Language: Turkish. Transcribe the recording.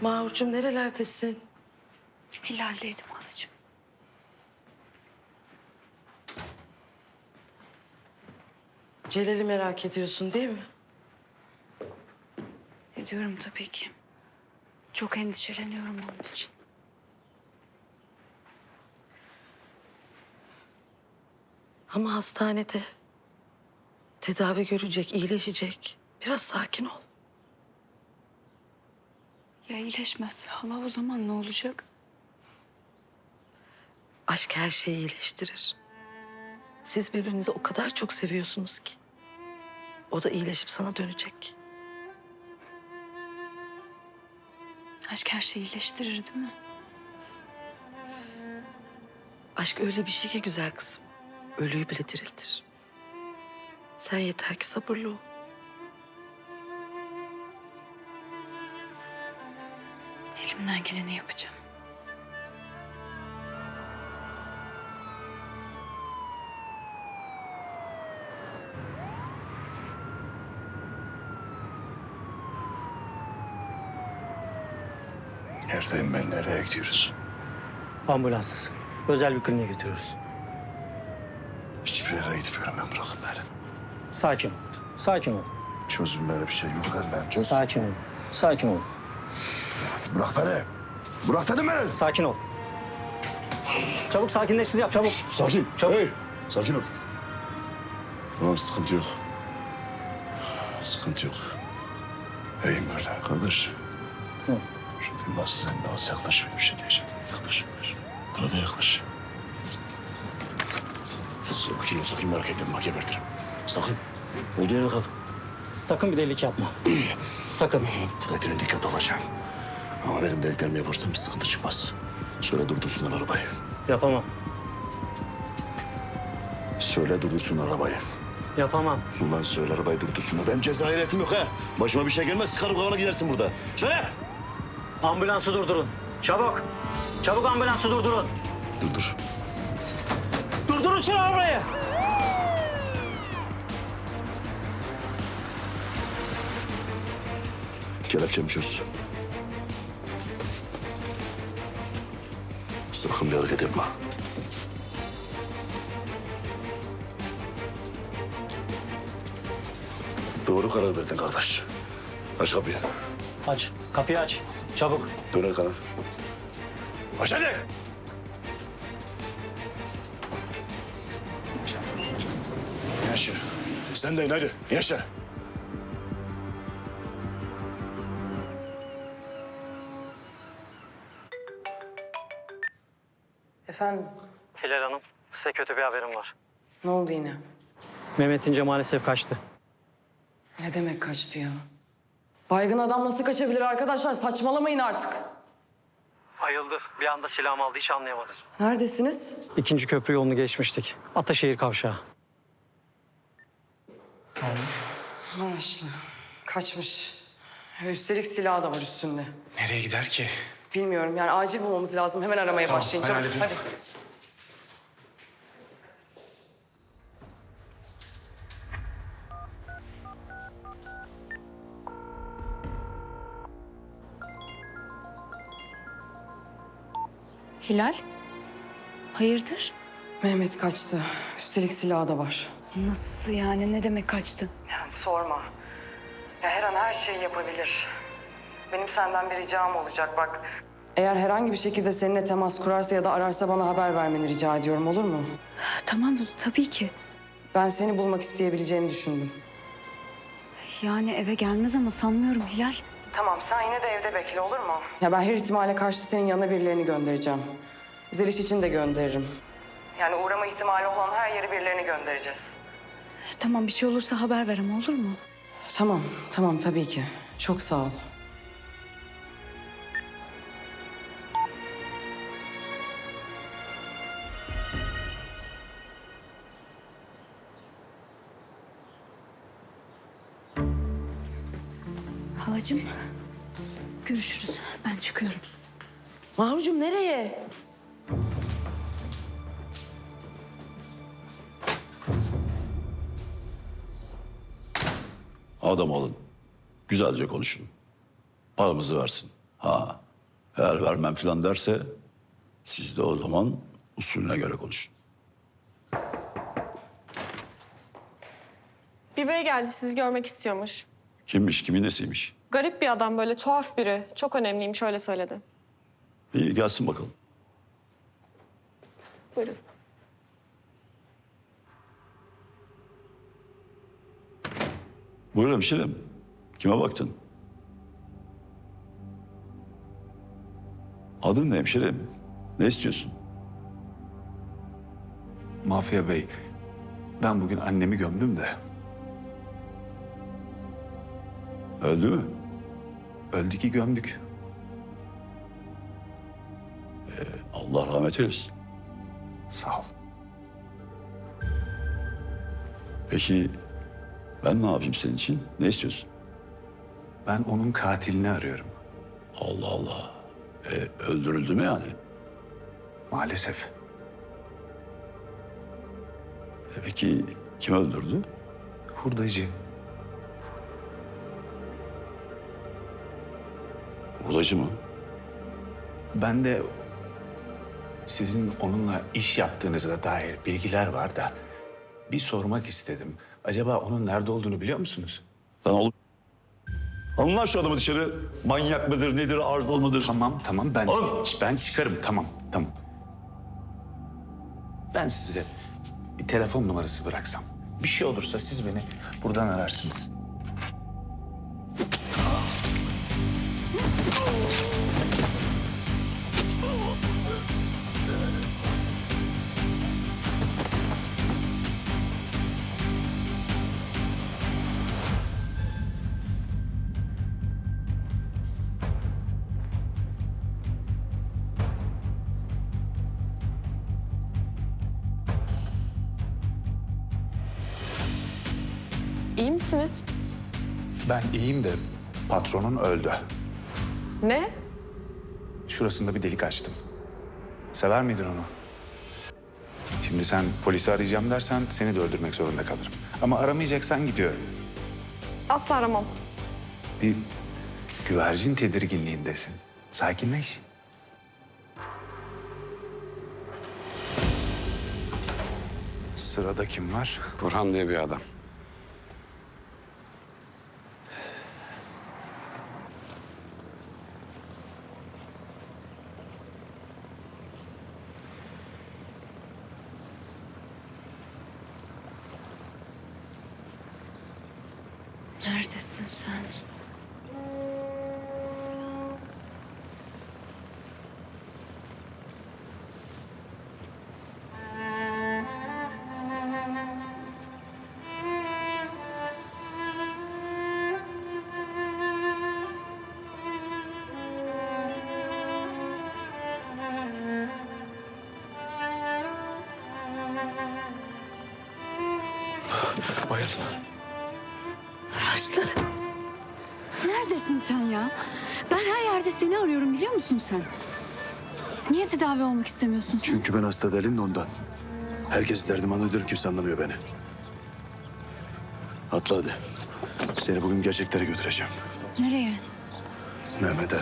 Mahurcuğum nerelerdesin? Hilal'deydim halacığım. Celal'i merak ediyorsun değil mi? Ediyorum tabii ki. Çok endişeleniyorum onun için. Ama hastanede. Tedavi görecek, iyileşecek. Biraz sakin ol. Ya iyileşmezse hala o zaman ne olacak? Aşk her şeyi iyileştirir. Siz birbirinizi o kadar çok seviyorsunuz ki. O da iyileşip sana dönecek. Aşk her şeyi iyileştirir değil mi? Aşk öyle bir şey ki güzel kızım. Ölüyü bile diriltir. Sen yeter ki sabırlı ol. Elimden geleni yapacağım. Neredeyim ben? Nereye gidiyoruz? Ambulanssız. Özel bir kliniğe götürüyoruz. Hiçbir yere gitmiyorum ben bırakın beni. Sakin ol. Sakin ol. Çözüm böyle bir şey yok ben çöz. Sakin ol. Sakin ol. Bırak beni. Bırak dedim beni. Sakin ol. Çabuk sakinleşsiz yap çabuk. Sakin. Çabuk. Hey. Sakin ol. Tamam sıkıntı yok. Sıkıntı yok. İyiyim böyle kardeş. Hı. Şu nasıl sen de az yaklaş bir şey diyeceğim. Yaklaş yaklaş. Daha da yaklaş. Sakin ol sakın merak etme bak gebertirim. Sakın. Olduğu yere kal. Sakın bir delilik yapma. Sakın. Dikkatine dikkat olacağım. Ama benim dediklerimi yaparsam bir sıkıntı çıkmaz. Söyle durdursunlar arabayı. Yapamam. Söyle durdursunlar arabayı. Yapamam. Ulan söyle arabayı durdursunlar. Benim cezai niyetim yok ha. Başıma bir şey gelmez sıkarım kafana gidersin burada. Söyle. Ambulansı durdurun. Çabuk. Çabuk ambulansı durdurun. Durdur. Durdurun şu arabayı. Kelepçemi çöz. Sakın bir hareket yapma. Doğru karar verdin kardeş. Aç kapıyı. Aç. Kapıyı aç. Çabuk. Dön arkana. Aç hadi. İn aşağı. Sen de in hadi. İn aşağı. Efendim, Hilal Hanım size kötü bir haberim var. ne oldu yine? Mehmet İnce maalesef kaçtı. Ne demek kaçtı ya? Baygın adam nasıl kaçabilir arkadaşlar? Saçmalamayın artık. Ayıldı. Bir anda silahımı aldı hiç anlayamadım. Neredesiniz? İkinci köprü yolunu geçmiştik. Ataşehir kavşağı. Maraşlı. Kaçmış. Üstelik silahı da var üstünde. Nereye gider ki? Bilmiyorum yani acil bulmamız lazım. Hemen aramaya Tamam, başlayın. ben Çabuk hallederim. hadi. Hilal? Hayırdır? Mehmet kaçtı. Üstelik silahı da var. Nasıl yani? Ne demek kaçtı? Yani sorma. Ya her an her şeyi yapabilir. Benim senden bir ricam olacak bak. Eğer herhangi bir şekilde seninle temas kurarsa ya da ararsa bana haber vermeni rica ediyorum olur mu? Tamam tabii ki. Ben seni bulmak isteyebileceğini düşündüm. Yani eve gelmez ama sanmıyorum Hilal. Tamam sen yine de evde bekle olur mu? Ya ben her ihtimale karşı senin yanına birilerini göndereceğim. Zeliş için de gönderirim. Yani uğrama ihtimali olan her yere birilerini göndereceğiz. Tamam bir şey olursa haber ver ama olur mu? Tamam, tamam tabii ki. Çok sağ ol. Halacığım görüşürüz. Ben çıkıyorum. Mahurcuğum nereye? Adam olun. Güzelce konuşun. Paramızı versin. Ha, eğer vermem falan derse siz de o zaman usulüne göre konuşun. Bir bey geldi sizi görmek istiyormuş. Kimmiş, kimin nesiymiş? Garip bir adam böyle tuhaf biri. Çok önemliymiş öyle söyledi. İyi gelsin bakalım. Buyurun. Buyur hemşerim. Kime baktın? Adın ne hemşerim? Ne istiyorsun? Mafya Bey, ben bugün annemi gömdüm de Öldü mü? öldü ki gömdük. Allah rahmet eylesin. Sağ ol. Peki ben ne yapayım senin için? Ne istiyorsun? Ben onun katilini arıyorum. Allah Allah. E, öldürüldü mü yani? Maalesef. E, peki kim öldürdü? Hurdacı. Hurdacı mı? Ben de sizin onunla iş yaptığınıza dair bilgiler var da bir sormak istedim. Acaba onun nerede olduğunu biliyor musunuz? Lan oğlum. Alın lan şu adamı dışarı. Manyak mıdır, nedir, arızalı mıdır? Tamam tamam ben Oğlum! ben çıkarım tamam tamam. Ben size bir telefon numarası bıraksam. Bir şey olursa siz beni buradan ararsınız. İyi misiniz? Ben iyiyim de patronun öldü. Ne? Şurasında bir delik açtım. Sever miydin onu? Şimdi sen polisi arayacağım dersen seni de öldürmek zorunda kalırım. Ama aramayacaksan gidiyorum. Asla aramam. Bir güvercin tedirginliğindesin. Sakinleş. Sırada kim var? Burhan diye bir adam. Neredesin sen? Bayıldı. Neredesin sen ya? Ben her yerde seni arıyorum biliyor musun sen? Niye tedavi olmak istemiyorsun sen? Çünkü ben hasta değilim de ondan. Herkes derdim anlıyor, kimse anlamıyor beni. Atla hadi. Seni bugün gerçeklere götüreceğim. Nereye? Mehmet'e.